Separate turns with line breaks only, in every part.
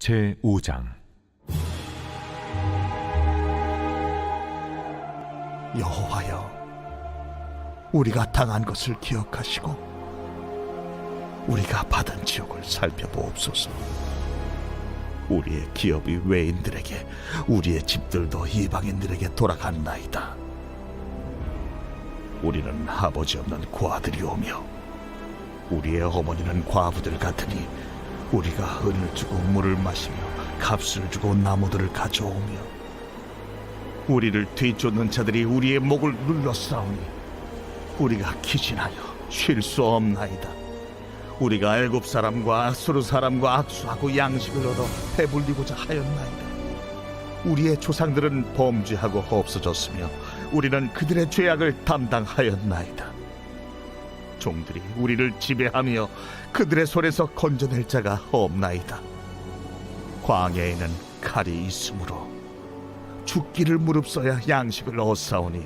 제 5장
여호와여, 우리가 당한 것을 기억하시고 우리가 받은 지옥을 살펴보옵소서. 우리의 기업이 외인들에게, 우리의 집들도 이방인들에게 돌아갔나이다. 우리는 아버지 없는 고아들이 오며 우리의 어머니는 과부들 같으니 우리가 은을 주고 물을 마시며 값을 주고 나무들을 가져오며 우리를 뒤쫓는 자들이 우리의 목을 눌러싸우니 우리가 기진하여 쉴 수 없나이다. 우리가 애굽 사람과 아수르 사람과 악수하고 양식을 얻어 배불리고자 하였나이다. 우리의 조상들은 범죄하고 없어졌으며 우리는 그들의 죄악을 담당하였나이다. 종들이 우리를 지배하며 그들의 손에서 건져낼 자가 없나이다. 광야에는 칼이 있으므로 죽기를 무릅써야 양식을 얻사오니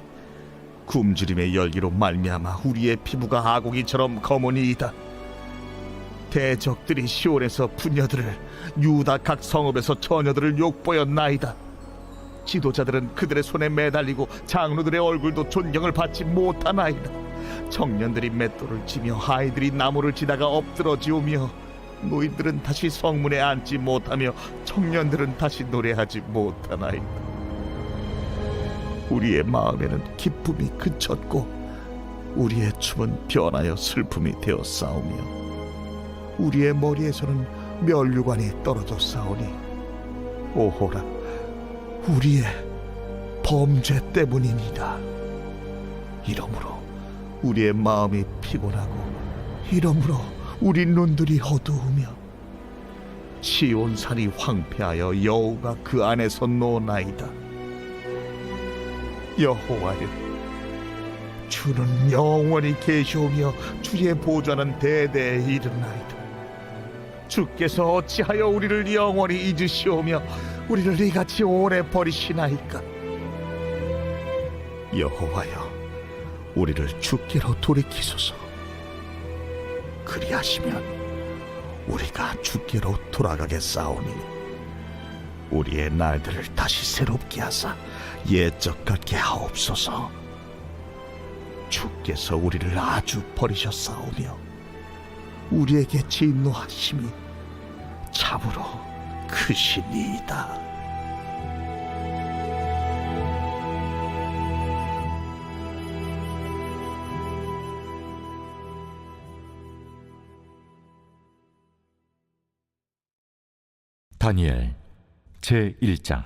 굶주림의 열기로 말미암아 우리의 피부가 아고기처럼 검으니이다. 대적들이 시온에서 부녀들을 유다 각 성읍에서 처녀들을 욕보였나이다. 지도자들은 그들의 손에 매달리고 장로들의 얼굴도 존경을 받지 못하나이다. 청년들이 맷돌을 치며 아이들이 나무를 치다가 엎드러지오며 노인들은 다시 성문에 앉지 못하며 청년들은 다시 노래하지 못하나이다. 우리의 마음에는 기쁨이 그쳤고 우리의 춤은 변하여 슬픔이 되어 싸우며 우리의 머리에서는 멸류관이 떨어져 싸우니 오호라 우리의 범죄 때문이니라 이러므로 우리의 마음이 피곤하고 이러므로 우리 눈들이 어두우며 시온 산이 황폐하여 여호가 그 안에서 노나이다. 여호와여 주는 영원히 계시오며 주의 보좌는 대대에 이르나이다. 주께서 어찌하여 우리를 영원히 잊으시오며 우리를 이같이 오래 버리시나이까? 여호와여 우리를 주께로 돌이키소서 그리하시면 우리가 주께로 돌아가겠사오니 우리의 날들을 다시 새롭게 하사 옛적 같게 하옵소서 주께서 우리를 아주 버리셨사오며 우리에게 진노하심이 참으로 크시니이다.
다니엘 제 1장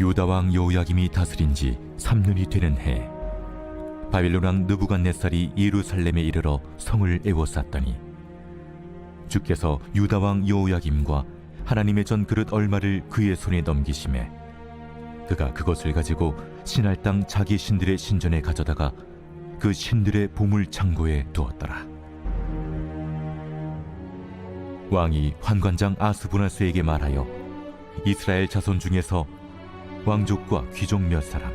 유다 왕 요야김이 다스린 지 3년이 되는 해 바빌론 왕 느부갓네살이 예루살렘에 이르러 성을 에워쌌더니 주께서 유다 왕 요야김과 하나님의 전 그릇 얼마를 그의 손에 넘기심에 그가 그것을 가지고 신할 땅 자기 신들의 신전에 가져다가 그 신들의 보물 창고에 두었더라. 왕이 환관장 아스부나스에게 말하여 이스라엘 자손 중에서 왕족과 귀족 몇 사람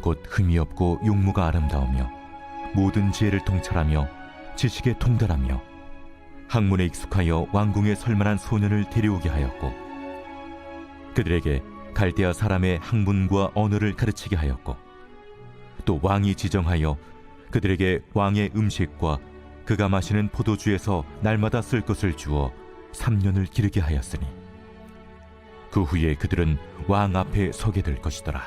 곧 흠이 없고 용무가 아름다우며 모든 지혜를 통찰하며 지식에 통달하며 학문에 익숙하여 왕궁에 설만한 소년을 데려오게 하였고 그들에게 갈대아 사람의 학문과 언어를 가르치게 하였고 또 왕이 지정하여 그들에게 왕의 음식과 그가 마시는 포도주에서 날마다 쓸 것을 주어 3년을 기르게 하였으니 그 후에 그들은 왕 앞에 서게 될 것이더라.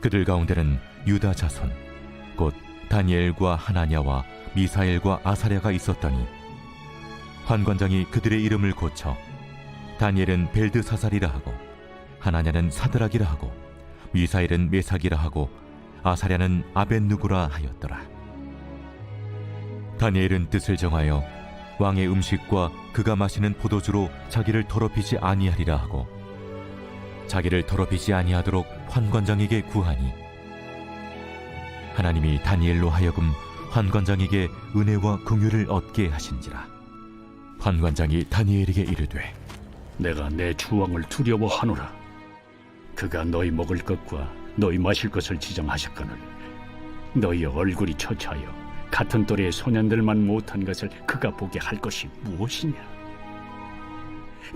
그들 가운데는 유다 자손 곧 다니엘과 하나냐와 미사엘과 아사랴가 있었더니 환관장이 그들의 이름을 고쳐 다니엘은 벨드사살이라 하고 하나냐는 사드락이라 하고 미사엘은 메삭이라 하고 아사랴는 아벤누고라 하였더라. 다니엘은 뜻을 정하여 왕의 음식과 그가 마시는 포도주로 자기를 더럽히지 아니하리라 하고 자기를 더럽히지 아니하도록 환관장에게 구하니 하나님이 다니엘로 하여금 환관장에게 은혜와 긍휼을 얻게 하신지라 환관장이 다니엘에게 이르되
내가 내 주왕을 두려워하노라. 그가 너희 먹을 것과 너희 마실 것을 지정하셨거늘 너희 얼굴이 처차여 같은 또래의 소년들만 못한 것을 그가 보게 할 것이 무엇이냐?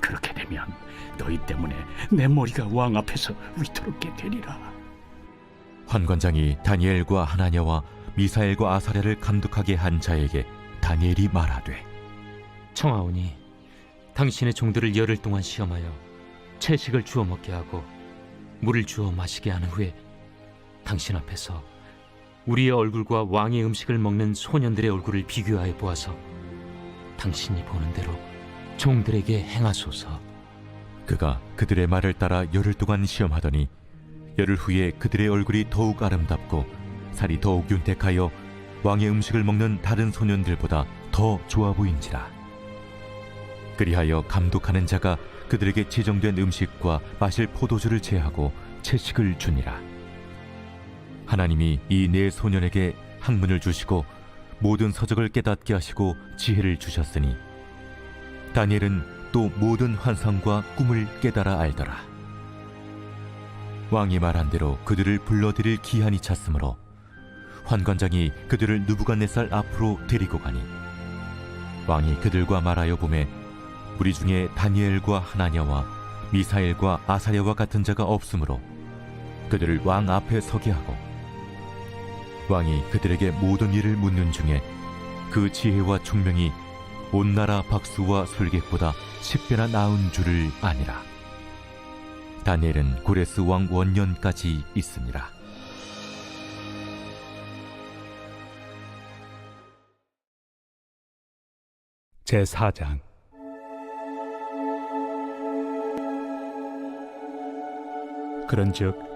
그렇게 되면 너희 때문에 내 머리가 왕 앞에서 위태롭게 되리라.
환관장이 다니엘과 하나냐와 미사엘과 아사랴를 감독하게 한 자에게 다니엘이 말하되
청하오니 당신의 종들을 열흘 동안 시험하여 채식을 주어 먹게 하고 물을 주어 마시게 한 후에 당신 앞에서 우리의 얼굴과 왕의 음식을 먹는 소년들의 얼굴을 비교하여 보아서 당신이 보는 대로 종들에게 행하소서.
그가 그들의 말을 따라 열흘 동안 시험하더니 열흘 후에 그들의 얼굴이 더욱 아름답고 살이 더욱 윤택하여 왕의 음식을 먹는 다른 소년들보다 더 좋아 보인지라 그리하여 감독하는 자가 그들에게 지정된 음식과 마실 포도주를 제하고 채식을 주니라 하나님이 이 네 소년에게 학문을 주시고 모든 서적을 깨닫게 하시고 지혜를 주셨으니 다니엘은 또 모든 환상과 꿈을 깨달아 알더라. 왕이 말한 대로 그들을 불러들일 기한이 찼으므로 환관장이 그들을 누부갓네살 앞으로 데리고 가니 왕이 그들과 말하여 보매 우리 중에 다니엘과 하나냐와 미사엘과 아사랴와 같은 자가 없으므로 그들을 왕 앞에 서게 하고 왕이 그들에게 모든 일을 묻는 중에 그 지혜와 총명이 온 나라 박수와 술객보다 십배나 나은 줄을 아니라. 다니엘은 고레스 왕 원년까지 있습니다.
제4장 그런즉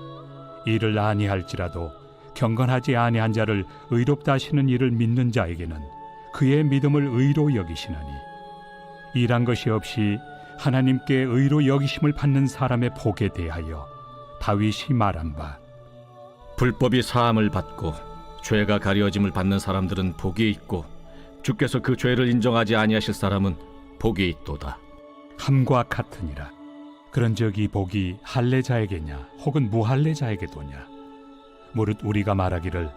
일을 아니할지라도 경건하지 아니한 자를 의롭다 하시는 일을 믿는 자에게는 그의 믿음을 의로 여기시나니. 일한 것이 없이 하나님께 의로 여기심을 받는 사람의 복에 대하여 다윗이 말한 바.
불법이 사함을 받고 죄가 가려짐을 받는 사람들은 복이 있고 주께서 그 죄를 인정하지 아니하실 사람은 복이 있도다.
함과 같으니라 그런즉 이 복이 할례자에게냐 혹은 무할례자에게도냐? 무릇 우리가 말하기를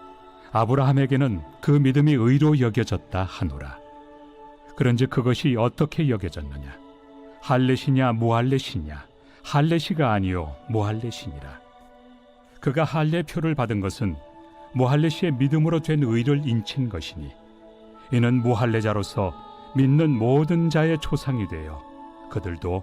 아브라함에게는 그 믿음이 의로 여겨졌다 하노라. 그런즉 그것이 어떻게 여겨졌느냐? 할례시냐 무할례시냐? 할례시가 아니요 무할례시니라. 그가 할례표를 받은 것은 무할례시의 믿음으로 된 의를 인친 것이니 이는 무할례자로서 믿는 모든 자의 초상이 되어 그들도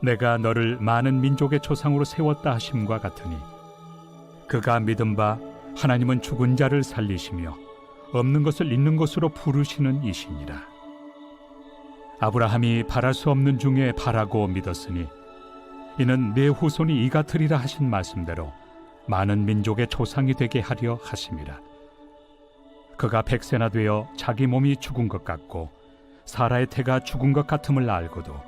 내가 너를 많은 민족의 초상으로 세웠다 하심과 같으니 그가 믿은 바 하나님은 죽은 자를 살리시며 없는 것을 있는 것으로 부르시는 이시니라. 아브라함이 바랄 수 없는 중에 바라고 믿었으니 이는 내 후손이 이 같으리라 하신 말씀대로 많은 민족의 초상이 되게 하려 하심이라. 그가 백세나 되어 자기 몸이 죽은 것 같고 사라의 태가 죽은 것 같음을 알고도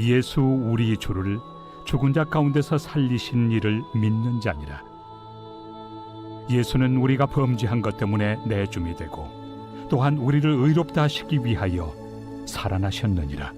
예수 우리 주를 죽은 자 가운데서 살리신 이를 믿는 자니라. 예수는 우리가 범죄한 것 때문에 내줌이 되고 또한 우리를 의롭다 하시기 위하여 살아나셨느니라